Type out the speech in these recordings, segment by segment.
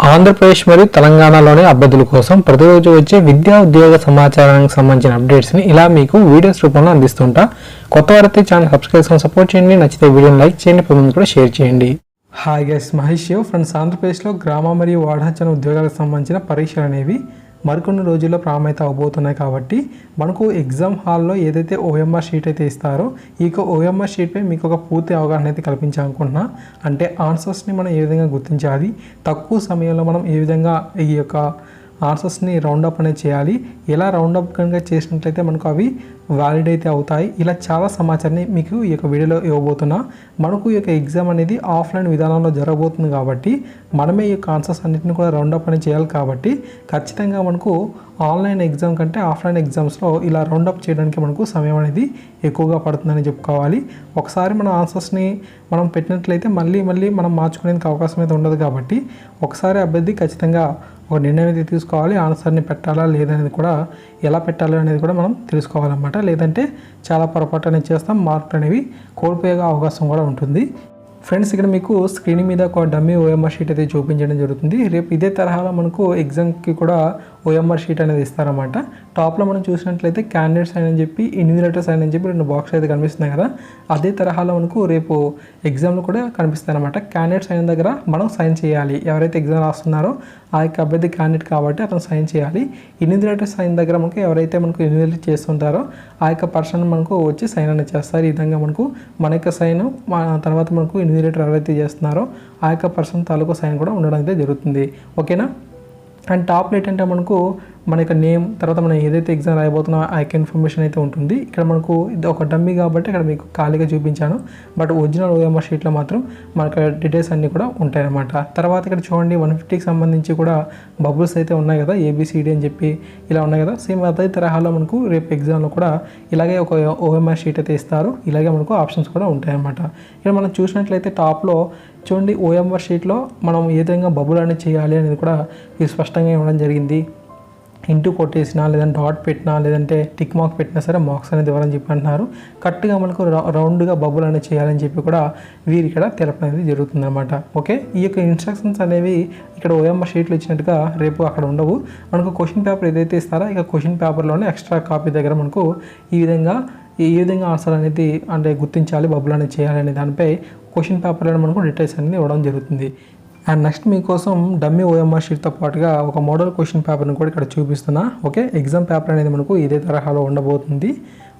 ఆంధ్రప్రదేశ్ మరియు తెలంగాణలోని అభ్యర్థుల కోసం ప్రతిరోజు వచ్చే విద్యా ఉద్యోగ సమాచారానికి సంబంధించిన అప్డేట్స్ని ఇలా మీకు వీడియోస్ రూపంలో అందిస్తుంటా. కొత్త వారైతే ఛానల్ సబ్స్క్రైబ్ చేసుకొని సపోర్ట్ చేయండి. నచ్చితే వీడియోని లైక్ చేయండి. పది కూడా షేర్ చేయండి. హాయ్ గైస్ మహేష్ ఫ్రెండ్స్ ఆంధ్రప్రదేశ్లో గ్రామ మరియు వాడాచన ఉద్యోగాలకు సంబంధించిన పరీక్షలు అనేవి మరికొన్ని రోజుల్లో ప్రారంభమైతే అవబోతున్నాయి కాబట్టి మనకు ఎగ్జామ్ హాల్లో ఏదైతే ఓఎంఆర్ షీట్ అయితే ఇస్తారో ఈ ఓఎంఆర్ షీట్పై మీకు ఒక పూర్తి అవగాహన అయితే కల్పించాలనుకుంటున్నా అంటే ఆన్సర్స్ని మనం ఏ విధంగా గుర్తించాలి? తక్కువ సమయంలో మనం ఏ విధంగా ఈ యొక్క ఆన్సర్స్ని రౌండప్ అనేది చేయాలి. ఇలా రౌండప్ కనుక చేసినట్లయితే మనకు అవి వ్యాలిడ్ అయితే అవుతాయి. ఇలా చాలా సమాచారాన్ని మీకు ఈ యొక్క వీడియోలో ఇవ్వబోతున్నా. మనకు ఈ యొక్క ఎగ్జామ్ అనేది ఆఫ్లైన్ విధానంలో జరగబోతుంది కాబట్టి మనమే ఈ యొక్క ఆన్సర్స్ అన్నింటిని కూడా రౌండప్ అనేది చేయాలి కాబట్టి ఖచ్చితంగా మనకు ఆన్లైన్ ఎగ్జామ్ కంటే ఆఫ్లైన్ ఎగ్జామ్స్లో ఇలా రౌండప్ చేయడానికి మనకు సమయం అనేది ఎక్కువగా పడుతుందని చెప్పుకోవాలి. ఒకసారి మన ఆన్సర్స్ని మనం పెట్టినట్లయితే మళ్ళీ మళ్ళీ మనం మార్చుకునేందుకు అవకాశం అయితే ఉండదు కాబట్టి ఒకసారి అభ్యర్థి ఖచ్చితంగా ఒక నిర్ణయం అయితే తీసుకోవాలి ఆన్సర్ని పెట్టాలా లేదనేది కూడా ఎలా పెట్టాలి అనేది కూడా మనం తెలుసుకోవాలన్నమాట. లేదంటే చాలా పొరపాటు అనేది చేస్తాం మార్కులు అనేవి కోల్పోయే అవకాశం కూడా ఉంటుంది. ఫ్రెండ్స్ ఇక్కడ మీకు స్క్రీన్ మీద ఒక డమ్మీ ఓఎంఆర్ షీట్ అయితే చూపించడం జరుగుతుంది. రేపు ఇదే తరహాలో మనకు ఎగ్జామ్కి కూడా ఓఎంఆర్ షీట్ అనేది ఇస్తారన్నమాట. టాప్లో మనం చూసినట్లయితే క్యాండిడేట్స్ అని చెప్పి ఇన్విరేటర్స్ అని చెప్పి రెండు బాక్స్ అయితే కనిపిస్తున్నాయి కదా. అదే తరహాలో మనకు రేపు ఎగ్జామ్లు కూడా కనిపిస్తాయి అనమాట క్యాండిడేట్స్ అయిన దగ్గర మనం సైన్ చేయాలి. ఎవరైతే ఎగ్జామ్ రాస్తున్నారో ఆ యొక్క అభ్యర్థి క్యాండిడేట్ కాబట్టి అతను సైన్ చేయాలి. ఇన్విజిలేటర్ సైన్ దగ్గర మనకు ఎవరైతే మనకు ఇన్విజిలేట్ చేస్తుంటారో ఆ యొక్క పర్సన్ మనకు వచ్చి సైన్ అనేది చేస్తారు. ఈ విధంగా మనకు మన యొక్క సైన్ తర్వాత మనకు ఇన్విజిలేటర్ ఎవరైతే చేస్తున్నారో ఆ యొక్క పర్సన్ తాలూకు సైన్ కూడా ఉండడం అయితే జరుగుతుంది. ఓకేనా అండ్ టాప్ లైట్ అంటే మనకు మన యొక్క నేమ్ తర్వాత మనం ఏదైతే ఎగ్జామ్ రాయబోతున్నా ఆ యొక్క ఇన్ఫర్మేషన్ అయితే ఉంటుంది. ఇక్కడ మనకు ఇది ఒక డమ్మీ కాబట్టి ఇక్కడ మీకు ఖాళీగా చూపించాను. బట్ ఒరిజినల్ ఓఎంఆర్ షీట్లో మాత్రం మనకు డీటెయిల్స్ అన్నీ కూడా ఉంటాయన్నమాట. తర్వాత ఇక్కడ చూడండి వన్ ఫిఫ్టీకి సంబంధించి కూడా బబుల్స్ అయితే ఉన్నాయి కదా ఏబిసిడి అని చెప్పి ఇలా ఉన్నాయి కదా. సేమ్ అదే తరహాలో మనకు రేపు ఎగ్జామ్లో కూడా ఇలాగే ఒక ఓఎంఆర్ షీట్ అయితే ఇస్తారు. ఇలాగే మనకు ఆప్షన్స్ కూడా ఉంటాయన్నమాట. ఇక్కడ మనం చూసినట్లయితే టాప్లో చూడండి ఓఎంఆర్ షీట్లో మనం ఏ విధంగా బబుల్ అనేది చేయాలి అనేది కూడా ఇది స్పష్టంగా ఇవ్వడం జరిగింది. ఇంటూ కొట్టేసినా లేదంటే డాట్ పెట్టినా లేదంటే టిక్ మార్క్ పెట్టినా సరే మార్క్స్ అనేది ఇవ్వాలని చెప్పి అంటున్నారు కరెక్ట్గా మనకు రౌ- రౌండ్గా బబుల్ అనేది చేయాలని చెప్పి కూడా వీరు ఇక్కడ తెలపడం అనేది జరుగుతుందన్నమాట. ఓకే? ఈ యొక్క ఇన్స్ట్రక్షన్స్ అనేవి ఇక్కడ ఓఎంఆర్ షీట్లు ఇచ్చినట్టుగా రేపు అక్కడ ఉండవు. మనకు క్వశ్చన్ పేపర్ ఏదైతే ఇస్తారో ఇక క్వశ్చన్ పేపర్లోనే ఎక్స్ట్రా కాపీ దగ్గర మనకు ఈ విధంగా ఏ విధంగా ఆన్సర్ అనేది అంటే గుర్తించాలి బబుల్ అనేది చేయాలి అనే దానిపై క్వశ్చన్ పేపర్లో మనకు డీటెయిల్స్ అనేది ఇవ్వడం జరుగుతుంది. అండ్ నెక్స్ట్ మీకోసం డమ్మీ ఓఎంఆర్ షీట్తో పాటుగా ఒక మోడల్ క్వశ్చన్ పేపర్ని కూడా ఇక్కడ చూపిస్తున్నా. ఓకే ఎగ్జామ్ పేపర్ అనేది మనకు ఇదే తరహాలో ఉండబోతుంది.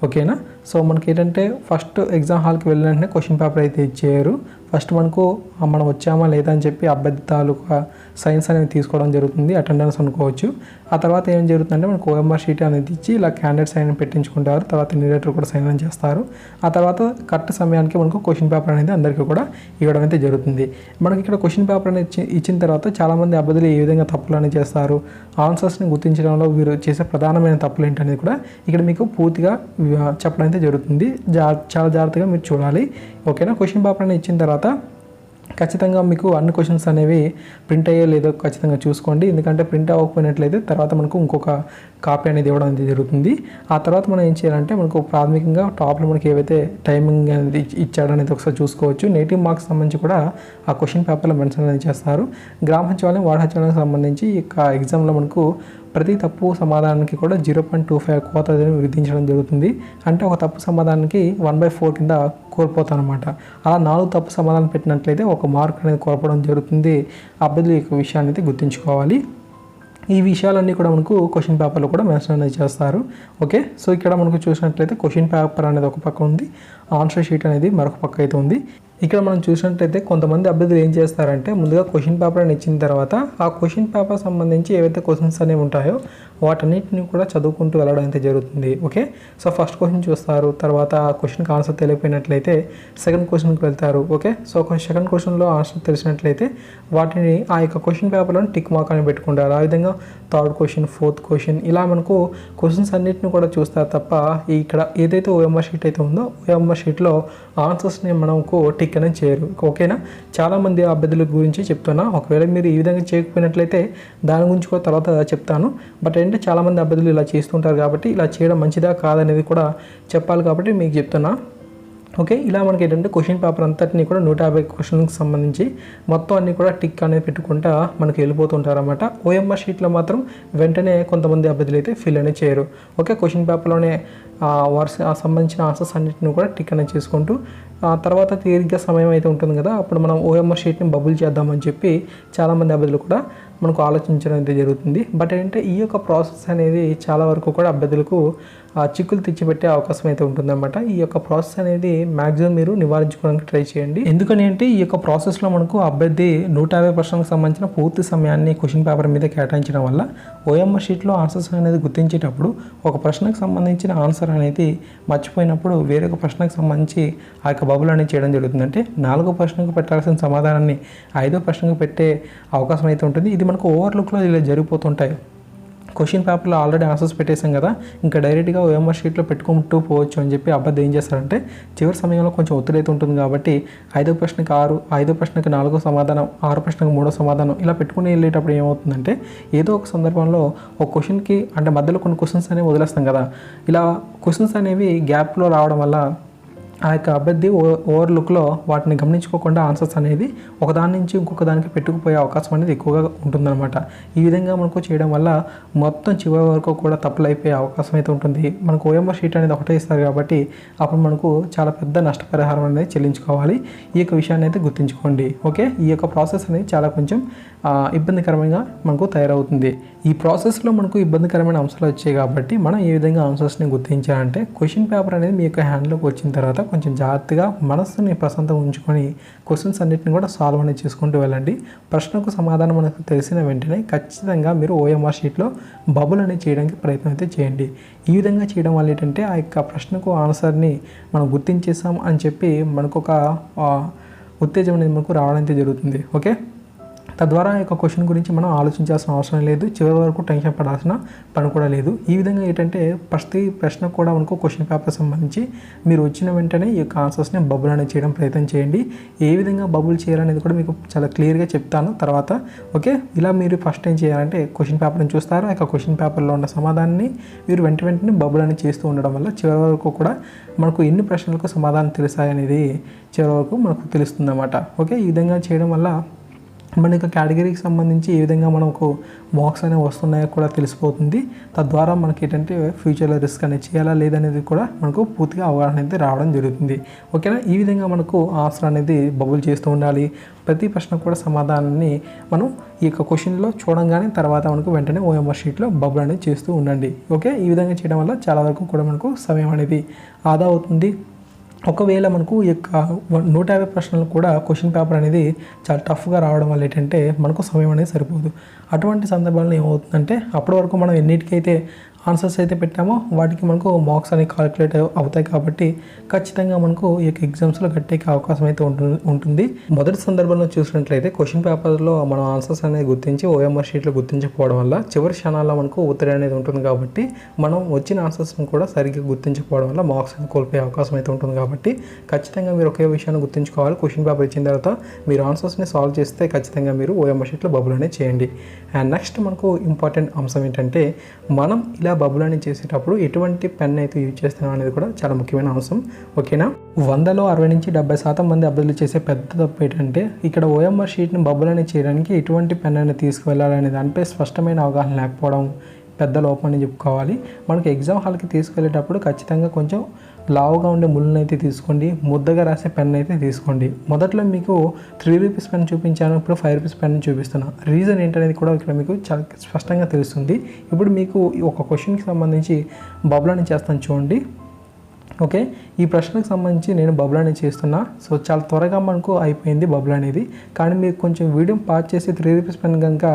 ఓకేనా సో మనకి ఏంటంటే ఫస్ట్ ఎగ్జామ్ హాల్కి వెళ్ళిన వెంటనే క్వశ్చన్ పేపర్ అయితే ఇచ్చేయరు. ఫస్ట్ మనకు మనం వచ్చామా లేదా? అని చెప్పి అభ్యర్థి తాలూకా సైన్స్ అనేది తీసుకోవడం జరుగుతుంది అటెండెన్స్ అనుకోవచ్చు. ఆ తర్వాత ఏం జరుగుతుందంటే మనకు ఓఎంఆర్ షీట్ అనేది ఇచ్చి ఇలా క్యాండిడేట్ సైన్ పెట్టించుకుంటారు. తర్వాత నిరేటర్ కూడా సైన్ అని చేస్తారు. ఆ తర్వాత కరెక్ట్ సమయానికి మనకు క్వశ్చన్ పేపర్ అనేది అందరికీ కూడా ఇవ్వడం అయితే జరుగుతుంది. మనకి ఇక్కడ క్వశ్చన్ పేపర్ అనేది ఇచ్చిన తర్వాత చాలామంది అభ్యర్థులు ఏ విధంగా తప్పులు అనేది చేస్తారు ఆన్సర్స్ని గుర్తించడంలో వీరు చేసే ప్రధానమైన తప్పులు ఏంటనేది కూడా ఇక్కడ మీకు పూర్తిగా చెప్పడం అయితే జరుగుతుంది. జా చాలా జాగ్రత్తగా మీరు చూడాలి. ఓకేనా? క్వశ్చన్ పేపర్ అనేది ఇచ్చిన తర్వాత ఖచ్చితంగా మీకు అన్ని క్వశ్చన్స్ అనేవి ప్రింట్ అయ్యే లేదో ఖచ్చితంగా చూసుకోండి. ఎందుకంటే ప్రింట్ అవ్వకపోయినట్లయితే తర్వాత మనకు ఇంకొక కాపీ అనేది ఇవ్వడం అనేది జరుగుతుంది. ఆ తర్వాత మనం ఏం చేయాలంటే మనకు ప్రాథమికంగా టాప్లో మనకి ఏవైతే టైమింగ్ అనేది ఇచ్చాడనేది ఒకసారి చూసుకోవచ్చు. నేటివ్ మార్క్స్ సంబంధించి కూడా ఆ క్వశ్చన్ పేపర్లో మెన్షన్ అనేది చేస్తారు. గ్రామ సచివాలయం వార్డు సచివాలయం సంబంధించి ఈ యొక్క ఎగ్జామ్లో మనకు ప్రతి తప్పు సమాధానానికి కూడా జీరో పాయింట్ టూ ఫైవ్ కోత విధించడం జరుగుతుంది. అంటే ఒక తప్పు సమాధానానికి వన్ బై ఫోర్ కింద కోల్పోతాను అనమాట అలా నాలుగు తప్పు సమాధానం పెట్టినట్లయితే ఒక మార్క్ అనేది కోల్పోవడం జరుగుతుంది. అభ్యర్థులు ఈ యొక్క విషయాన్ని అయితే గుర్తుంచుకోవాలి. ఈ విషయాలన్నీ కూడా మనకు క్వశ్చన్ పేపర్లో కూడా మెన్షన్ అనేది చేస్తారు. ఓకే? సో ఇక్కడ మనకు చూసినట్లయితే క్వశ్చన్ పేపర్ అనేది ఒక పక్క ఉంది. ఆన్సర్ షీట్ అనేది మరొక పక్క అయితే ఉంది. ఇక్కడ మనం చూసినట్లయితే కొంతమంది అభ్యర్థులు ఏం చేస్తారంటే ముందుగా క్వశ్చన్ పేపర్ అని ఇచ్చిన తర్వాత ఆ క్వశ్చన్ పేపర్ సంబంధించి ఏవైతే క్వశ్చన్స్ అనేవి ఉంటాయో వాటన్నిటిని కూడా చదువుకుంటూ వెళ్ళడం అయితే జరుగుతుంది. ఓకే సో ఫస్ట్ క్వశ్చన్ చూస్తారు. తర్వాత ఆ క్వశ్చన్కి ఆన్సర్ తెలియకపోయినట్లయితే సెకండ్ క్వశ్చన్కి వెళ్తారు. ఓకే సో ఒక సెకండ్ క్వశ్చన్లో ఆన్సర్ తెలిసినట్లయితే వాటిని ఆ యొక్క క్వశ్చన్ పేపర్లో టిక్ మార్క్ అని పెట్టుకుంటారు. ఆ విధంగా థర్డ్ క్వశ్చన్ ఫోర్త్ క్వశ్చన్ ఇలా మనకు క్వశ్చన్స్ అన్నిటిని కూడా చూస్తారు తప్ప ఇక్కడ ఏదైతే ఓఎంఆర్ షీట్ అయితే ఉందో ఓఎంఆర్ షీట్లో ఆన్సర్స్ని మనకు టిక్ అనేది చేయరు. ఓకేనా? చాలామంది అభ్యర్థుల గురించి చెప్తున్నా. ఒకవేళ మీరు ఈ విధంగా చేయకపోయినట్లయితే దాని గురించి కూడా తర్వాత చెప్తాను. బట్ ఏంటంటే చాలామంది అభ్యర్థులు ఇలా చేస్తుంటారు కాబట్టి ఇలా చేయడం మంచిదా కాదనేది కూడా చెప్పాలి కాబట్టి మీకు చెప్తున్నా. ఓకే ఇలా మనకి ఏంటంటే క్వశ్చన్ పేపర్ అంతటిని కూడా నూట యాభై క్వశ్చన్కి సంబంధించి మొత్తం అన్ని కూడా టిక్ అనేది పెట్టుకుంటా మనకి వెళ్ళిపోతుంటారు అనమాట ఓఎంఆర్ షీట్లో మాత్రం వెంటనే కొంతమంది అభ్యర్థులు అయితే ఫిల్ అనేది చేయరు. ఓకే క్వశ్చన్ పేపర్లోనే ఆ వరుస సంబంధించిన ఆన్సర్స్ అన్నింటిని కూడా టిక్ అనేది చేసుకుంటూ ఆ తర్వాత తీరిగ్గా సమయం అయితే ఉంటుంది కదా అప్పుడు మనం ఓఎంఆర్ షీట్ని బబుల్ చేద్దామని చెప్పి చాలామంది అభ్యర్థులు కూడా మనకు ఆలోచించడం అయితే జరుగుతుంది. బట్ ఏంటంటే ఈ యొక్క ప్రాసెస్ అనేది చాలా వరకు కూడా అభ్యర్థులకు ఆ చిక్కులు తెచ్చిపెట్టే అవకాశం అయితే ఉంటుందన్నమాట. ఈ యొక్క ప్రాసెస్ అనేది మ్యాక్సిమం మీరు నివారించుకోవడానికి ట్రై చేయండి. ఎందుకని అంటే ఈ యొక్క ప్రాసెస్లో మనకు అభ్యర్థి నూట యాభై ప్రశ్నలకు సంబంధించిన పూర్తి సమయాన్ని క్వశ్చన్ పేపర్ మీద కేటాయించడం వల్ల ఓఎంఆర్ షీట్లో ఆన్సర్స్ అనేది గుర్తించేటప్పుడు ఒక ప్రశ్నకు సంబంధించిన ఆన్సర్ అనేది మర్చిపోయినప్పుడు వేరొక ప్రశ్నకు సంబంధించి ఆ యొక్క బబుల్ అనేది చేయడం జరుగుతుంది. అంటే నాలుగో ప్రశ్నకు పెట్టాల్సిన సమాధానాన్ని ఐదో ప్రశ్నకు పెట్టే అవకాశం అయితే ఉంటుంది. ఇది మనకు ఓవర్లుక్లో ఇలా జరిగిపోతుంటాయి. క్వశ్చన్ పేపర్లో ఆల్రెడీ ఆన్సర్స్ పెట్టేశాం కదా. ఇంకా డైరెక్ట్గా ఓఎంఆర్ షీట్లో పెట్టుకుంటూ పోవచ్చు అని చెప్పి అబ్బాయి ఏం చేస్తారంటే చివరి సమయంలో కొంచెం ఒత్తిడి అయితే ఉంటుంది కాబట్టి ఐదో ప్రశ్నకి ఆరు ఐదో ప్రశ్నకి నాలుగో సమాధానం ఆరు ప్రశ్నకి మూడో సమాధానం ఇలా పెట్టుకుని వెళ్ళేటప్పుడు ఏమవుతుందంటే ఏదో ఒక సందర్భంలో ఒక క్వశ్చన్కి అంటే మధ్యలో కొన్ని క్వశ్చన్స్ అనేవి వదిలేస్తాం కదా. ఇలా క్వశ్చన్స్ అనేవి గ్యాప్లో రావడం వల్ల ఆ యొక్క అభ్యర్థి ఓ- ఓవర్లుక్లో వాటిని గమనించుకోకుండా ఆన్సర్స్ అనేది ఒకదాని నుంచి ఇంకొక దానికి పెట్టుకుపోయే అవకాశం అనేది ఎక్కువగా ఉంటుందన్నమాట. ఈ విధంగా మనకు చేయడం వల్ల మొత్తం చివరి వరకు కూడా తప్పులు అయిపోయే అవకాశం అయితే ఉంటుంది. మనకు ఓఎంఆర్ షీట్ అనేది ఒకటే ఇస్తారు కాబట్టి అప్పుడు మనకు చాలా పెద్ద నష్టపరిహారం అనేది చెల్లించుకోవాలి. ఈ యొక్క విషయాన్ని అయితే గుర్తుంచుకోండి. ఓకే? ఈ యొక్క ప్రాసెస్ అనేది చాలా కొంచెం ఇబ్బందికరమైన ఇబ్బందికరంగా మనకు తయారవుతుంది. ఈ ప్రాసెస్లో మనకు ఇబ్బందికరమైన అంశాలు వచ్చాయి కాబట్టి మనం ఏ విధంగా ఆన్సర్స్ని గుర్తించాలంటే క్వశ్చన్ పేపర్ అనేది మీ యొక్క హ్యాండ్లోకి వచ్చిన తర్వాత కొంచెం జాగ్రత్తగా మనస్సుని ప్రశాంతంగా ఉంచుకొని క్వశ్చన్స్ అన్నిటిని కూడా సాల్వ్ అనేది చేసుకుంటూ వెళ్ళండి. ప్రశ్నకు సమాధానం మనకు తెలిసిన వెంటనే ఖచ్చితంగా మీరు ఓఎంఆర్ షీట్లో బబుల్ అనేది చేయడానికి ప్రయత్నం అయితే చేయండి. ఈ విధంగా చేయడం వల్ల ఏంటంటే ఆ యొక్క ప్రశ్నకు ఆన్సర్ని మనం గుర్తించేసాం అని చెప్పి మనకు ఒక ఉత్తేజం అనేది మనకు రావడం అయితే జరుగుతుంది. ఓకే తద్వారా ఈ యొక్క క్వశ్చన్ గురించి మనం ఆలోచించాల్సిన అవసరం లేదు. చివరి వరకు టెన్షన్ పడాల్సిన పని కూడా లేదు. ఈ విధంగా ఏంటంటే ప్రతి ప్రశ్న కూడా మనకు క్వశ్చన్ పేపర్ సంబంధించి మీరు వచ్చిన వెంటనే ఈ యొక్క ఆన్సర్స్ని బబుల్ అనేది చేయడం ప్రయత్నం చేయండి. ఏ విధంగా బబుల్ చేయాలనేది కూడా మీకు చాలా క్లియర్గా చెప్తాను. తర్వాత ఓకే ఇలా మీరు ఫస్ట్ ఏం చేయాలంటే క్వశ్చన్ పేపర్ని చూస్తారు. ఆ యొక్క క్వశ్చన్ పేపర్లో ఉన్న సమాధానాన్ని మీరు వెంట వెంటనే బబుల్ అనేది చేస్తూ ఉండడం వల్ల చివరి వరకు కూడా మనకు ఎన్ని ప్రశ్నలకు సమాధానం తెలుసాయనేది చివరి వరకు మనకు తెలుస్తుంది అన్నమాట ఓకే ఈ విధంగా చేయడం వల్ల మన యొక్క కేటగిరీకి సంబంధించి ఏ విధంగా మనకు మార్క్స్ అనేవి వస్తున్నాయో కూడా తెలిసిపోతుంది. తద్వారా మనకి ఏంటంటే ఫ్యూచర్లో రిస్క్ అనేది చేయాలా లేదనేది కూడా మనకు పూర్తిగా అవగాహన అయితే రావడం జరుగుతుంది. ఓకేనా? ఈ విధంగా మనకు ఆన్సర్ అనేది బబుల్ చేస్తూ ఉండాలి. ప్రతి ప్రశ్న కూడా సమాధానాన్ని మనం ఈ యొక్క క్వశ్చన్లో చూడంగానే తర్వాత మనకు వెంటనే ఓఎంఆర్ షీట్లో బబుల్ అనేది చేస్తూ ఉండండి. ఓకే? ఈ విధంగా చేయడం వల్ల చాలా వరకు కూడా మనకు సమయం అనేది ఆదా అవుతుంది. ఒకవేళ మనకు ఈ యొక్క నూట యాభై ప్రశ్నలు కూడా క్వశ్చన్ పేపర్ అనేది చాలా టఫ్గా రావడం వల్ల ఏంటంటే మనకు సమయం అనేది సరిపోదు. అటువంటి సందర్భాల్లో ఏమవుతుందంటే అప్పటి వరకు మనం ఎన్నిటికైతే ఆన్సర్స్ అయితే పెట్టామో వాటికి మనకు మార్క్స్ అనేవి కాలిక్యులేట్ అవుతాయి కాబట్టి ఖచ్చితంగా మనకు ఈ యొక్క ఎగ్జామ్స్లో గట్టేకి అవకాశం అయితే ఉంటుంది ఉంటుంది. మొదటి సందర్భంలో చూసినట్లయితే క్వశ్చన్ పేపర్లో మనం ఆన్సర్స్ అనేది గుర్తించి ఓఎంఆర్ షీట్లో గుర్తించకపోవడం వల్ల చివరి క్షణాల్లో మనకు ఒత్తిడి అనేది ఉంటుంది కాబట్టి మనం వచ్చిన ఆన్సర్స్ని కూడా సరిగ్గా గుర్తించకపోవడం వల్ల మార్క్స్ కోల్పోయే అవకాశం అయితే ఉంటుంది కాబట్టి కాబట్టి ఖచ్చితంగా మీరు ఒకే విషయాన్ని గుర్తుంచుకోవాలి. క్వశ్చన్ పేపర్ ఇచ్చిన తర్వాత మీరు ఆన్సర్స్ని సాల్వ్ చేస్తే ఖచ్చితంగా మీరు ఓఎంఆర్ షీట్లో బబుల్ అనేది చేయండి. అండ్ నెక్స్ట్ మనకు ఇంపార్టెంట్ అంశం ఏంటంటే మనం ఇలా బబుల్ అనేది చేసేటప్పుడు ఎటువంటి పెన్ అయితే యూజ్ చేస్తున్నాం అనేది కూడా చాలా ముఖ్యమైన అంశం. ఓకేనా వందలో అరవై నుంచి డెబ్బై శాతం మంది అభ్యర్థులు చేసే పెద్ద తప్పు ఏంటంటే ఇక్కడ ఓఎంఆర్ షీట్ని బబుల్ అనేది చేయడానికి ఎటువంటి పెన్ అనేది తీసుకువెళ్ళాలనే దానిపై స్పష్టమైన అవగాహన లేకపోవడం పెద్ద లోపం అని చెప్పుకోవాలి. మనకి ఎగ్జామ్ హాల్కి తీసుకెళ్ళేటప్పుడు ఖచ్చితంగా కొంచెం లావుగా ఉండే ముళ్ళని అయితే తీసుకోండి ముద్దగా రాసే పెన్ అయితే తీసుకోండి. మొదట్లో మీకు త్రీ రూపీస్ పెన్ చూపించాను ఇప్పుడు ఫైవ్ రూపీస్ పెన్ చూపిస్తున్నా. రీజన్ ఏంటనేది కూడా ఇక్కడ మీకు చాలా స్పష్టంగా తెలుస్తుంది. ఇప్పుడు మీకు ఒక క్వశ్చన్కి సంబంధించి బబులని చేస్తాను చూడండి. ఓకే? ఈ ప్రశ్నకు సంబంధించి నేను బబుల్ అనేది చేస్తున్నా. సో చాలా త్వరగా మనకు అయిపోయింది బబుల్ అనేది. కానీ మీరు కొంచెం వీడియో పాస్ చేసి త్రీ రూపీస్ పెన్ కనుక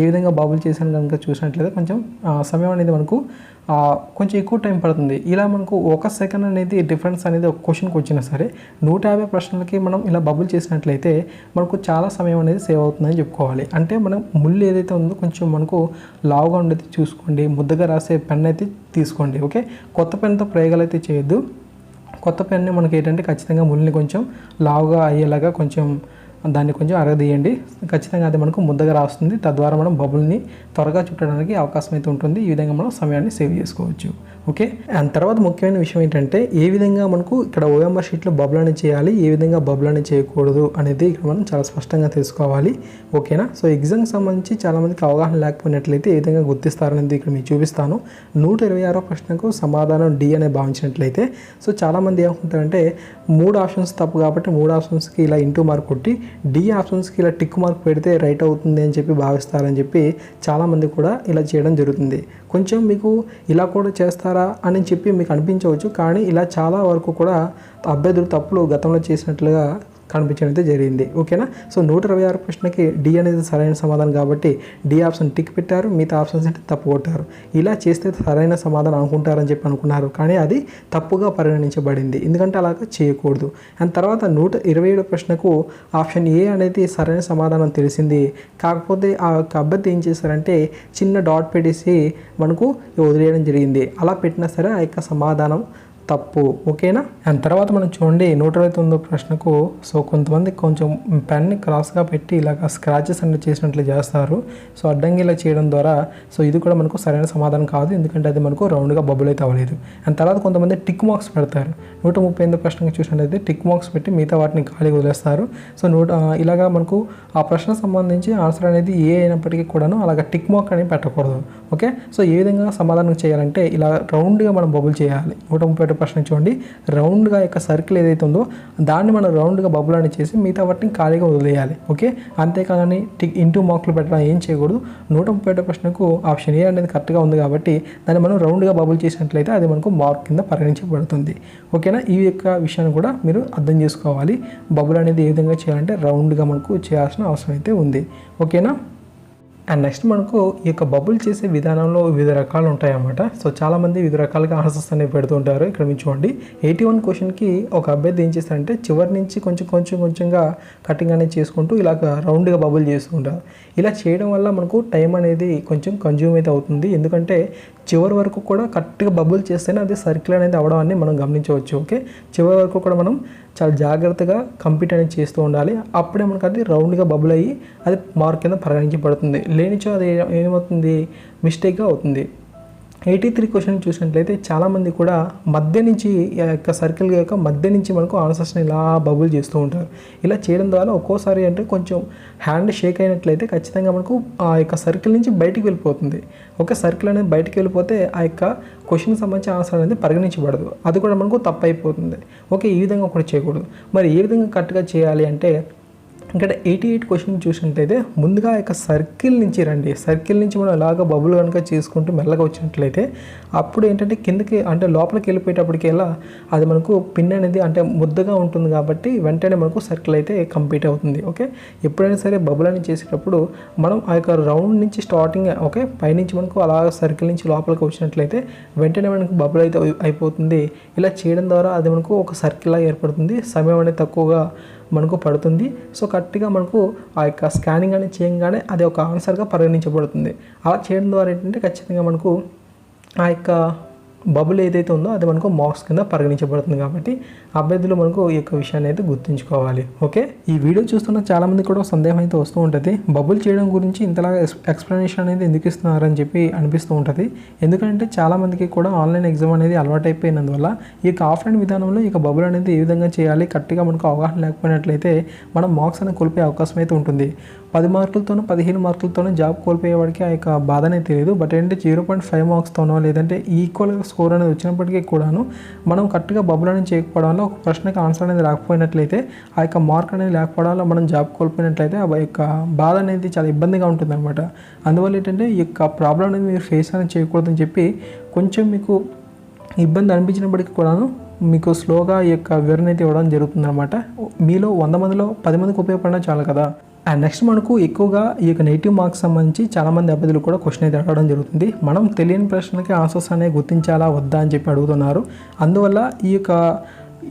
ఏ విధంగా బబుల్ చేశాను కనుక చూసినట్లయితే కొంచెం సమయం అనేది మనకు కొంచెం ఎక్కువ టైం పడుతుంది. ఇలా మనకు ఒక సెకండ్ అనేది డిఫరెన్స్ అనేది ఒక క్వశ్చన్కి వచ్చినా సరే నూట యాభై ప్రశ్నలకి మనం ఇలా బబుల్ చేసినట్లయితే మనకు చాలా సమయం అనేది సేవ్ అవుతుందని చెప్పుకోవాలి. అంటే మనం ముళ్ళు ఏదైతే ఉందో కొంచెం మనకు లావుగా ఉండేది చూసుకోండి ముద్దగా రాసే పెన్ అయితే తీసుకోండి ఓకే? కొత్త పెన్తో ప్రయోగాలు అయితే చేయొద్దు. కొత్త పెన్ని మనకి ఏంటంటే ఖచ్చితంగా ముళ్ళని కొంచెం లావుగా అయ్యేలాగా కొంచెం దాన్ని కొంచెం అరగదీయండి. ఖచ్చితంగా అది మనకు ముద్దగా రాస్తుంది. తద్వారా మనం బబుల్ని త్వరగా చుట్టడానికి అవకాశం అయితే ఉంటుంది. ఈ విధంగా మనం సమయాన్ని సేవ్ చేసుకోవచ్చు. ఓకే? అండ్ తర్వాత ముఖ్యమైన విషయం ఏంటంటే ఏ విధంగా మనకు ఇక్కడ ఓఎంఆర్ షీట్లో బబ్లని చేయాలి ఏ విధంగా బబ్లని చేయకూడదు అనేది ఇక్కడ మనం చాలా స్పష్టంగా తెలుసుకోవాలి. ఓకేనా సో ఎగ్జామ్కి సంబంధించి చాలామందికి అవగాహన లేకపోయినట్లయితే ఏ విధంగా గుర్తిస్తారనేది ఇక్కడ మీకు చూపిస్తాను. నూట ఇరవై ఆరో ప్రశ్నకు సమాధానం డి అనే భావించినట్లయితే సో చాలామంది ఏమనుకుంటారంటే మూడు ఆప్షన్స్ తప్పు కాబట్టి మూడు ఆప్షన్స్కి ఇలా ఇంటూ మార్క్ కొట్టి డి ఆప్షన్స్కి ఇలా టిక్ మార్క్ పెడితే రైట్ అవుతుంది అని చెప్పి భావిస్తారని చెప్పి చాలామంది కూడా ఇలా చేయడం జరుగుతుంది. కొంచెం మీకు ఇలా కూడా చేస్తారు అని చెప్పి మీకు అనిపించవచ్చు. కానీ ఇలా చాలా వరకు కూడా అభ్యర్థులు తప్పులు గతంలో చేసినట్లుగా కనిపించడం అయితే జరిగింది. ఓకేనా? సో నూట ఇరవై ఆరు ప్రశ్నకి డి అనేది సరైన సమాధానం కాబట్టి డి ఆప్షన్ టిక్ పెట్టారు మిగతా ఆప్షన్స్ అంటే తప్పు కొట్టారు. ఇలా చేస్తే సరైన సమాధానం అనుకుంటారని చెప్పి అనుకున్నారు. కానీ అది తప్పుగా పరిగణించబడింది. ఎందుకంటే అలాగా చేయకూడదు. అండ్ తర్వాత నూట ఇరవై ఏడు ప్రశ్నకు ఆప్షన్ ఏ అనేది సరైన సమాధానం తెలిసింది. కాకపోతే ఆ యొక్క అభ్యర్థి ఏం చేశారంటే చిన్న డాట్ పెట్టేసి మనకు వదిలేయడం జరిగింది. అలా పెట్టినా సరే ఆ యొక్క సమాధానం తప్పు ఓకేనా? అండ్ తర్వాత మనం చూడండి నూట ఇరవై తొమ్మిదో ప్రశ్నకు సో కొంతమంది కొంచెం పెన్ని క్రాస్గా పెట్టి ఇలాగ స్క్రాచెస్ అనేది చేసినట్లు చేస్తారు. సో అడ్డంగి ఇలా చేయడం ద్వారా సో ఇది కూడా మనకు సరైన సమాధానం కాదు ఎందుకంటే అది మనకు రౌండ్గా బబుల్ అయితే అవ్వలేదు. అండ్ తర్వాత కొంతమంది టిక్ మార్క్స్ పెడతారు. నూట ముప్పై ఎనిమిది ప్రశ్నకు చూసినట్లయితే టిక్ మార్క్స్ పెట్టి మిగతా వాటిని ఖాళీగా వదిలేస్తారు. సో నూట ఇలాగా మనకు ఆ ప్రశ్న సంబంధించి ఆన్సర్ అనేది ఏ అయినప్పటికీ కూడాను అలాగ టిక్ మార్క్ అనేది పెట్టకూడదు. ఓకే? సో ఏ విధంగా సమాధానం చేయాలంటే ఇలా రౌండ్గా మనం బబుల్ చేయాలి. నూట ముప్పై ప్రశ్న చూడండి. రౌండ్గా యొక్క సర్కిల్ ఏదైతే ఉందో దాన్ని మనం రౌండ్గా బబుల్ అని చేసి మిగతా వాటిని ఖాళీగా వదిలేయాలి. ఓకే? అంతేకాదని టిక్ ఇంటూ మార్కులు పెట్టడం ఏం చేయకూడదు. నూట ముప్పై ఒకటి ప్రశ్నకు ఆప్షన్ ఏ అనేది కరెక్ట్గా ఉంది కాబట్టి దాన్ని మనం రౌండ్గా బబుల్ చేసినట్లయితే అది మనకు మార్క్ కింద పరిగణించబడుతుంది. ఓకేనా? ఈ యొక్క విషయాన్ని కూడా మీరు అర్థం చేసుకోవాలి. బబుల్ అనేది ఏ విధంగా చేయాలంటే రౌండ్గా మనకు చేయాల్సిన అవసరం అయితే ఉంది. ఓకేనా? అండ్ నెక్స్ట్ మనకు ఈ యొక్క బబుల్ చేసే విధానంలో వివిధ రకాలు ఉంటాయన్నమాట. సో చాలామంది వివిధ రకాలుగా ఆన్సర్స్ అనేవి పెడుతుంటారు ఇక్కడ మీరు చూడండి. ఎయిటీ వన్ క్వశ్చన్కి ఒక అభ్యర్థి ఏం చేస్తారంటే చివరి నుంచి కొంచెం కొంచెం కొంచెంగా కటింగ్ అనేది చేసుకుంటూ ఇలాగ రౌండ్గా బబుల్ చేస్తుంటారు ఇలా చేయడం వల్ల మనకు టైం అనేది కొంచెం కన్జ్యూమ్ అయితే అవుతుంది. ఎందుకంటే చివరి వరకు కూడా కరెక్ట్గా బబుల్ చేస్తేనే అది సర్కిల్ అనేది అవడం అని మనం గమనించవచ్చు. ఓకే చివరి వరకు కూడా మనం చాలా జాగ్రత్తగా కంప్లీట్ అనేది చేస్తూ ఉండాలి. అప్పుడే మనకు అది రౌండ్గా బబుల్ అయ్యి అది మార్క్ కింద పరిగణించబడుతుంది. లేనిచో అది ఏమవుతుంది? మిస్టేక్గా అవుతుంది. ఎయిటీ త్రీ క్వశ్చన్ చూసినట్లయితే చాలామంది కూడా మధ్య నుంచి యొక్క సర్కిల్ యొక్క మధ్య నుంచి మనకు ఆన్సర్స్ని ఇలా బబుల్ చేస్తూ ఉంటారు. ఇలా చేయడం ద్వారా ఒక్కోసారి అంటే కొంచెం హ్యాండ్ షేక్ అయినట్లయితే ఖచ్చితంగా మనకు ఆ యొక్క సర్కిల్ నుంచి బయటికి వెళ్ళిపోతుంది. ఒక సర్కిల్ అనేది బయటికి వెళ్ళిపోతే ఆ యొక్క క్వశ్చన్ సంబంధించిన ఆన్సర్ అనేది పరిగణించబడదు. అది కూడా మనకు తప్పు అయిపోతుంది. ఓకే ఈ విధంగా కూడా చేయకూడదు. మరి ఏ విధంగా కరెక్ట్గా చేయాలి అంటే ఇక్కడ ఎయిటీ ఎయిట్ క్వశ్చన్ చూసినట్లయితే ముందుగా యొక్క సర్కిల్ నుంచి రండి. సర్కిల్ నుంచి మనం ఇలాగ బబుల్ కనుక చేసుకుంటూ మెల్లగా వచ్చినట్లయితే అప్పుడు ఏంటంటే కిందకి అంటే లోపలికి వెళ్ళిపోయేటప్పటికి ఎలా అది మనకు పిన్ అనేది అంటే ముద్దగా ఉంటుంది కాబట్టి వెంటనే మనకు సర్కిల్ అయితే కంప్లీట్ అవుతుంది. ఓకే ఎప్పుడైనా సరే బబుల్ అని చేసేటప్పుడు మనం ఆ యొక్క రౌండ్ నుంచి స్టార్టింగ్ ఓకే పైనుంచి మనకు అలా సర్కిల్ నుంచి లోపలికి వచ్చినట్లయితే వెంటనే మనకు బబుల్ అయితే అయిపోతుంది. ఇలా చేయడం ద్వారా అది మనకు ఒక సర్కిల్ లాగా ఏర్పడుతుంది. సమయం అనేది తక్కువగా మనకు పడుతుంది. సో కరెక్ట్గా మనకు ఆ యొక్క స్కానింగ్ అనేది చేయగానే అది ఒక ఆన్సర్గా పరిగణించబడుతుంది. అలా చేయడం ద్వారా ఏంటంటే ఖచ్చితంగా మనకు ఆ యొక్క బబుల్ ఏదైతే ఉందో అది మనకు మార్క్స్ కింద పరిగణించబడుతుంది కాబట్టి అభ్యర్థులు మనకు ఈ యొక్క విషయాన్ని అయితే గుర్తుంచుకోవాలి. ఓకే? ఈ వీడియో చూస్తున్న చాలామంది కూడా సందేహం అయితే వస్తూ ఉంటుంది. బబుల్ చేయడం గురించి ఇంతలాగా ఎక్స్ప్లెనేషన్ అనేది ఎందుకు ఇస్తున్నారని చెప్పి అనిపిస్తూ ఉంటుంది. ఎందుకంటే చాలామందికి కూడా ఆన్లైన్ ఎగ్జామ్ అనేది అలవాటు అయిపోయినందువల్ల ఈ యొక్క ఆఫ్లైన్ విధానంలో ఈ యొక్క బబుల్ అనేది ఏ విధంగా చేయాలి కరెక్ట్గా మనకు అవగాహన లేకపోయినట్లయితే మనం మార్క్స్ అనేది కోల్పోయే అవకాశం అయితే ఉంటుంది. పది మార్కులతోనూ పదిహేను మార్కులతోనూ జాబ్ కోల్పోయేవాడికి ఆ యొక్క బాధ అనేది తెలియదు. బట్ ఏంటంటే జీరో పాయింట్ ఫైవ్ మార్క్స్తోనో లేదంటే ఈక్వల్ స్కోర్ అనేది వచ్చినప్పటికీ కూడాను మనం కరెక్ట్గా బబుల్ అనేది చేయకపోవడం వల్ల ఒక ప్రశ్నకి ఆన్సర్ అనేది రాకపోయినట్లయితే ఆ యొక్క మార్క్ అనేది లేకపోవడం వల్ల మనం జాబ్ కోల్పోయినట్లయితే ఆ యొక్క బాధ అనేది చాలా ఇబ్బందిగా ఉంటుంది అనమాట అందువల్ల ఏంటంటే ఈ యొక్క ప్రాబ్లం అనేది మీరు ఫేస్ అనేది చేయకూడదని చెప్పి కొంచెం మీకు ఇబ్బంది అనిపించినప్పటికీ కూడాను మీకు స్లోగా ఈ యొక్క వివరణ అయితే ఇవ్వడం జరుగుతుంది అనమాట మీలో వంద మందిలో పది మందికి ఉపయోగపడినా చాలు కదా. అండ్ నెక్స్ట్ మనకు ఎక్కువగా ఈ యొక్క నెగిటివ్ మార్క్స్ సంబంధించి చాలామంది అభ్యర్థులు కూడా క్వశ్చన్ అయితే అడగడం జరుగుతుంది. మనం తెలియని ప్రశ్నకి ఆన్సర్స్ అనేవి గుర్తించాలా? వద్దా అని చెప్పి అడుగుతున్నారు. అందువల్ల ఈ యొక్క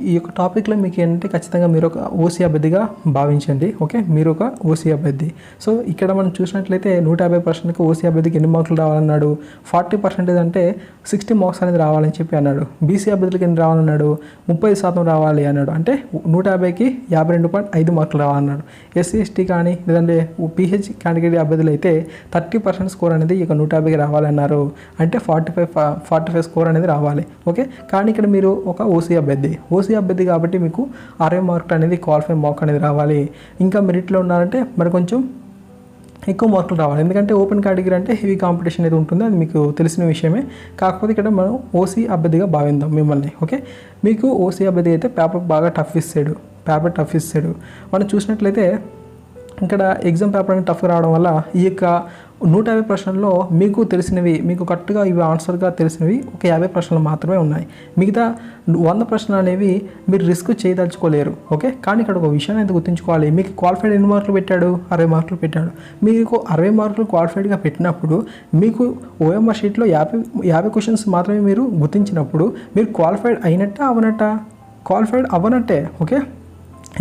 ఈ యొక్క టాపిక్లో మీకు ఏంటంటే ఖచ్చితంగా మీరు ఒక ఓసీ అభ్యర్థిగా భావించండి ఓకే? మీరు ఒక ఓసీ అభ్యర్థి. సో ఇక్కడ మనం చూసినట్లయితే నూట యాభై పర్సెంట్కి ఓసీ అభ్యర్థికి ఎన్ని మార్కులు రావాలన్నాడు? ఫార్టీ పర్సెంటేజ్ అంటే సిక్స్టీ మార్క్స్ అనేది రావాలని చెప్పి అన్నాడు. బీసీ అభ్యర్థులకి ఎన్ని రావాలన్నాడు? ముప్పై శాతం రావాలి అన్నాడు. అంటే నూట యాభైకి యాభై రెండు పాయింట్ ఐదు మార్కులు రావాలన్నాడు. ఎస్సీ ఎస్టీ కానీ లేదంటే పిహెచ్ కేటగిరీ అభ్యర్థులు అయితే థర్టీ పర్సెంట్ స్కోర్ అనేది ఇక నూట యాభైకి రావాలన్నారు అంటే forty five forty five score అనేది రావాలి ఓకే? కానీ ఇక్కడ మీరు ఒక ఓసీ అభ్యర్థి. ఓసీ అభ్యర్థి కాబట్టి మీకు అరవై మార్కులు అనేది క్వాలిఫై మార్క్ అనేది రావాలి. ఇంకా మెరిట్లో ఉన్నారంటే మరి కొంచెం ఎక్కువ మార్కులు రావాలి. ఎందుకంటే ఓపెన్ కేటగిరీ అంటే హెవీ కాంపిటీషన్ అయితే ఉంటుంది. అది మీకు తెలిసిన విషయమే. కాకపోతే ఇక్కడ మనం ఓసీ అభ్యర్థిగా భావిద్దాం మిమ్మల్ని. ఓకే? మీకు ఓసీ అభ్యర్థి అయితే పేపర్ బాగా టఫ్ ఇస్తాడు. పేపర్ టఫ్ ఇస్తాడు. మనం చూసినట్లయితే ఇక్కడ ఎగ్జామ్ పేపర్ అనేది టఫ్గా రావడం వల్ల ఈ యొక్క నూట యాభై ప్రశ్నల్లో మీకు తెలిసినవి మీకు కరెక్ట్గా ఇవి ఆన్సర్గా తెలిసినవి ఒక యాభై ప్రశ్నలు మాత్రమే ఉన్నాయి. మిగతా వంద ప్రశ్నలు అనేవి మీరు రిస్క్ చేయదలుచుకోలేరు ఓకే కానీ ఇక్కడ ఒక విషయాన్ని అయితే గుర్తుంచుకోవాలి? మీకు క్వాలిఫైడ్ ఎన్ని మార్కులు పెట్టాడు? అరవై మార్కులు పెట్టాడు. మీకు అరవై మార్కులు క్వాలిఫైడ్గా పెట్టినప్పుడు మీకు ఓఎంఆర్ షీట్లో యాభై యాభై క్వశ్చన్స్ మాత్రమే మీరు గుర్తించినప్పుడు మీరు క్వాలిఫైడ్ అయినట్ట అవనట్ట క్వాలిఫైడ్ అవ్వనట్టే ఓకే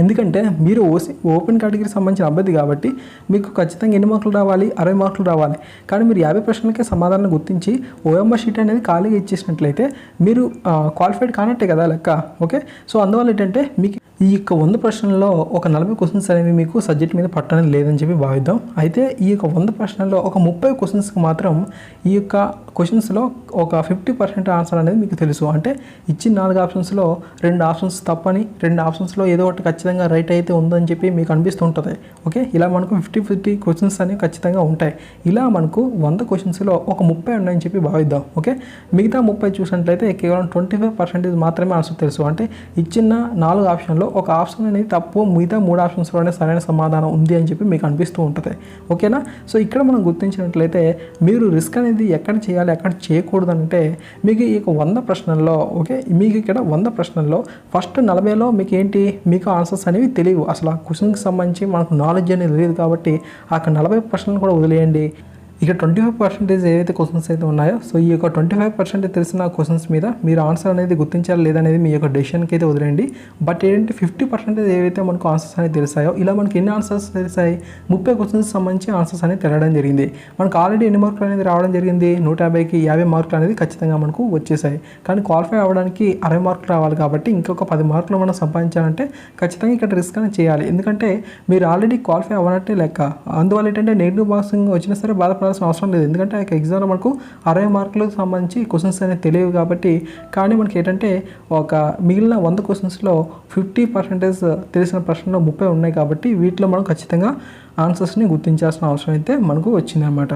ఎందుకంటే మీరు ఓసీ ఓపెన్ కేటగిరీకి సంబంధించిన అభ్యర్థి కాబట్టి మీకు ఖచ్చితంగా ఎన్ని మార్కులు రావాలి? అరవై మార్కులు రావాలి. కానీ మీరు యాభై ప్రశ్నలకే సమాధానం గుర్తించి ఓఎంఆర్ షీట్ అనేది ఖాళీగా ఇచ్చేసినట్లయితే మీరు క్వాలిఫైడ్ కానట్టే కదా లెక్క. ఓకే? సో అందువల్ల ఏంటంటే మీకు ఈ యొక్క వంద ప్రశ్నల్లో ఒక నలభై క్వశ్చన్స్ అనేవి మీకు సబ్జెక్ట్ మీద పట్టడం లేదని చెప్పి భావిద్దాం. అయితే ఈ యొక్క వంద ప్రశ్నల్లో ఒక ముప్పై క్వశ్చన్స్కి మాత్రం ఈ యొక్క క్వశ్చన్స్లో ఒక ఫిఫ్టీ పర్సెంట్ ఆన్సర్ అనేది మీకు తెలుసు. అంటే ఇచ్చిన నాలుగు ఆప్షన్స్లో రెండు ఆప్షన్స్ తప్పని రెండు ఆప్షన్స్లో ఏదో ఒకటి ఖచ్చితంగా రైట్ అయితే ఉందని చెప్పి మీకు అనిపిస్తుంటుంది. ఓకే ఇలా మనకు ఫిఫ్టీ ఫిఫ్టీ క్వశ్చన్స్ అనేవి ఖచ్చితంగా ఉంటాయి. ఇలా మనకు వంద క్వశ్చన్స్లో ఒక ముప్పై ఉన్నాయని చెప్పి భావిద్దాం. ఓకే మిగతా ముప్పై చూసినట్లయితే కేవలం ట్వంటీ ఫైవ్ పర్సెంటేజ్ మాత్రమే ఆన్సర్ తెలుసు. అంటే ఇచ్చిన నాలుగు ఆప్షన్లో ఒక ఆప్షన్ అనేది తప్పు మిగతా మూడు ఆప్షన్స్లోనే సరైన సమాధానం ఉంది అని చెప్పి మీకు అనిపిస్తూ ఉంటుంది. ఓకేనా? సో ఇక్కడ మనం గుర్తించినట్లయితే మీరు రిస్క్ అనేది ఎక్కడ చేయాలి ఎక్కడ చేయకూడదు అంటే మీకు ఈ వంద ప్రశ్నల్లో ఓకే? మీకు ఇక్కడ వంద ప్రశ్నల్లో ఫస్ట్ నలభైలో మీకు ఏంటి? మీకు ఆన్సర్స్ అనేవి తెలియవు. అసలు ఆ క్వశ్చన్కి సంబంధించి మనకు నాలెడ్జ్ అనేది తెలియదు కాబట్టి ఆ నలభై ప్రశ్నలు కూడా వదిలేయండి. ఇక ట్వంటీ ఫైవ్ పర్సెంటేజ్ ఏవైతే క్వశ్చన్స్ అయితే ఉన్నాయో సో ఈ యొక్క ట్వంటీ ఫైవ్ పర్సెంట్ తెలిసిన క్వశ్చన్స్ మీద మీరు ఆన్సర్ అనేది గుర్తించాలి లేదనేది మీ యొక్క డెసిషన్కి అయితే వదిలేండి బట్ ఏంటంటే ఫిఫ్టీ పర్సెంటేజ్ ఏవైతే మనకు ఆన్సర్స్ అనేది తెలిసాయో ఇలా మనకి ఎన్ని ఆన్సర్స్ తెలిసాయి? ముప్పై క్వశ్చన్స్ సంబంధించి ఆన్సర్స్ అనేది తెలడం జరిగింది. మనకు ఆల్రెడీ ఎన్ని మార్కులు అనేది రావడం జరిగింది? నూట యాభైకి యాభై మార్కులు అనేది ఖచ్చితంగా మనకు వచ్చేసాయి. కానీ క్వాలిఫై అవ్వడానికి అరవై మార్కులు రావాలి కాబట్టి ఇంకొక పది మార్కులు మనం సంపాదించాలంటే ఖచ్చితంగా ఇక్కడ రిస్క్ అనేది చేయాలి. ఎందుకంటే మీరు ఆల్రెడీ క్వాలిఫై అవ్వనట్టే లెక్క. అందువల్ల ఏంటంటే నెగిటివ్ మార్క్స్ వచ్చినా సరే బాధపడాల్సిన అవసరం లేదు. ఎందుకంటే ఆ ఎగ్జామ్లో మనకు అరవై మార్కులకు సంబంధించి క్వశ్చన్స్ అనేది తెలియవు కాబట్టి కానీ మనకి ఏంటంటే ఒక మిగిలిన వంద క్వశ్చన్స్లో ఫిఫ్టీ పర్సెంటేజ్ తెలిసిన ప్రశ్నలు ముప్పై ఉన్నాయి కాబట్టి వీటిలో మనం ఖచ్చితంగా ఆన్సర్స్ని గుర్తించాల్సిన అవసరం అయితే మనకు వచ్చిందనమాట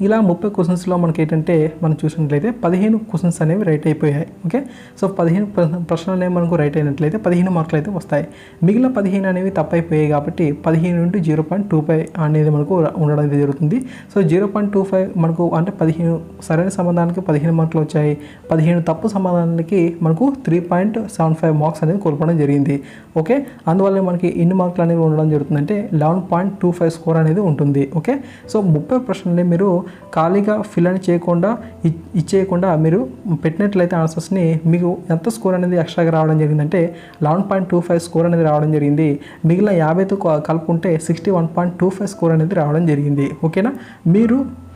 ఇలా ముప్పై క్వశ్చన్స్లో మనకి ఏంటంటే మనం చూసినట్లయితే పదిహేను క్వశ్చన్స్ అనేవి రైట్ అయిపోయాయి. ఓకే? సో పదిహేను ప్రశ్నలు అనేవి మనకు రైట్ అయినట్లయితే పదిహేను మార్కులు అయితే వస్తాయి. మిగిలిన పదిహేను అనేవి తప్పైపోయాయి కాబట్టి పదిహేను నుండి జీరో పాయింట్ టూ ఫైవ్ అనేది మనకు ఉండడం జరుగుతుంది. So zero point two five మనకు అంటే పదిహేను సరైన సమాధానానికి పదిహేను మార్కులు వచ్చాయి. పదిహేను తప్పు సమాధానానికి మనకు three point seven five marks అనేది కోల్పోవడం జరిగింది. ఓకే? అందువల్ల మనకి ఎన్ని మార్కులు అనేవి ఉండడం జరుగుతుందంటే eleven point two five score అనేది ఉంటుంది. ఓకే? సో ముప్పై ప్రశ్నల్ని మీరు ఖాళీగా ఫిల్ అని చేయకుండా ఇ- ఇచ్చేయకుండా మీరు పెట్టినట్లయితే ఆన్సర్స్ని మీకు ఎంత స్కోర్ అనేది ఎక్స్ట్రాగా రావడం జరిగిందంటే eleven point two five score అనేది రావడం జరిగింది. మిగిలిన యాభైతో కలుపుకుంటే sixty one point two five score అనేది రావడం జరిగింది. ఓకేనా? మీరు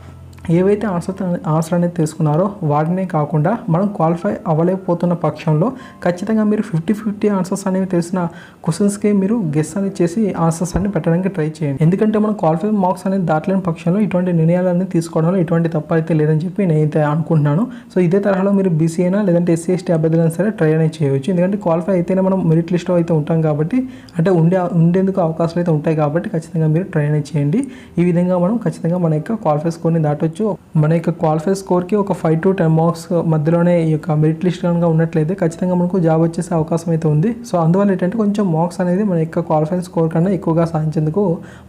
ఏవైతే ఆన్సర్ ఆన్సర్ అనేది తెలుసుకున్నారో వాటినే కాకుండా మనం క్వాలిఫై అవ్వలేకపోతున్న పక్షంలో ఖచ్చితంగా మీరు ఫిఫ్టీ ఫిఫ్టీ ఆన్సర్స్ అనేవి తెలిసిన క్వశ్చన్స్కి మీరు గెస్ అనేది చేసి ఆన్సర్స్ అన్ని పెట్టడానికి ట్రై చేయండి. ఎందుకంటే మనం క్వాలిఫై మార్క్స్ అనేది దాటలేని పక్షంలో ఇటువంటి నిర్ణయాలన్నీ తీసుకోవడంలో ఎటువంటి తప్పు అయితే లేదని చెప్పి నేనైతే అనుకుంటున్నాను. సో ఇదే తరహాలో మీరు బీసీ అయినా లేదంటే ఎస్సీ ఎస్టీ అభ్యర్థులైనా సరే ట్రై అనేది చేయవచ్చు. ఎందుకంటే క్వాలిఫై అయితేనే మనం మెరిట్ లిస్ట్లో అయితే ఉంటాం కాబట్టి అంటే ఉండే ఉండేందుకు అవకాశాలు అయితే ఉంటాయి కాబట్టి ఖచ్చితంగా మీరు ట్రై అనేది చేయండి. ఈ విధంగా మనం ఖచ్చితంగా మన యొక్క క్వాలిఫై స్కోర్ని దాటొచ్చు మన యొక్క క్వాలిఫై స్కోర్కి ఒక ఫైవ్ టు టెన్ మార్క్స్ మధ్యలోనే ఈ యొక్క మెరిట్ లిస్ట్ కనుక ఉన్నట్లయితే ఖచ్చితంగా మనకు జాబ్ వచ్చేసే అవకాశం అయితే ఉంది. సో అందువల్ల ఏంటంటే కొంచెం మార్క్స్ అనేది మన యొక్క క్వాలిఫై స్కోర్ కన్నా ఎక్కువగా సాధించేందుకు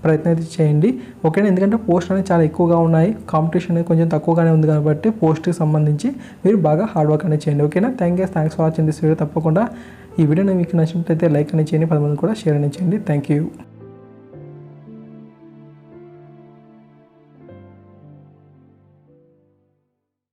ప్రయత్నం అయితే చేయండి. ఓకేనా? ఎందుకంటే పోస్ట్ అనేది చాలా ఎక్కువగా ఉన్నాయి. కాంపిటీషన్ అనేది కొంచెం తక్కువగానే ఉంది కాబట్టి పోస్ట్కి సంబంధించి మీరు బాగా హార్డ్ వర్క్ అనేది చేయండి. ఓకేనా? Thank you thanks for watching this video తప్పకుండా ఈ వీడియో మీకు నచ్చినట్లయితే లైక్ అనేది చేయండి. పది మంది కూడా షేర్ అనేది చేయండి. Thank you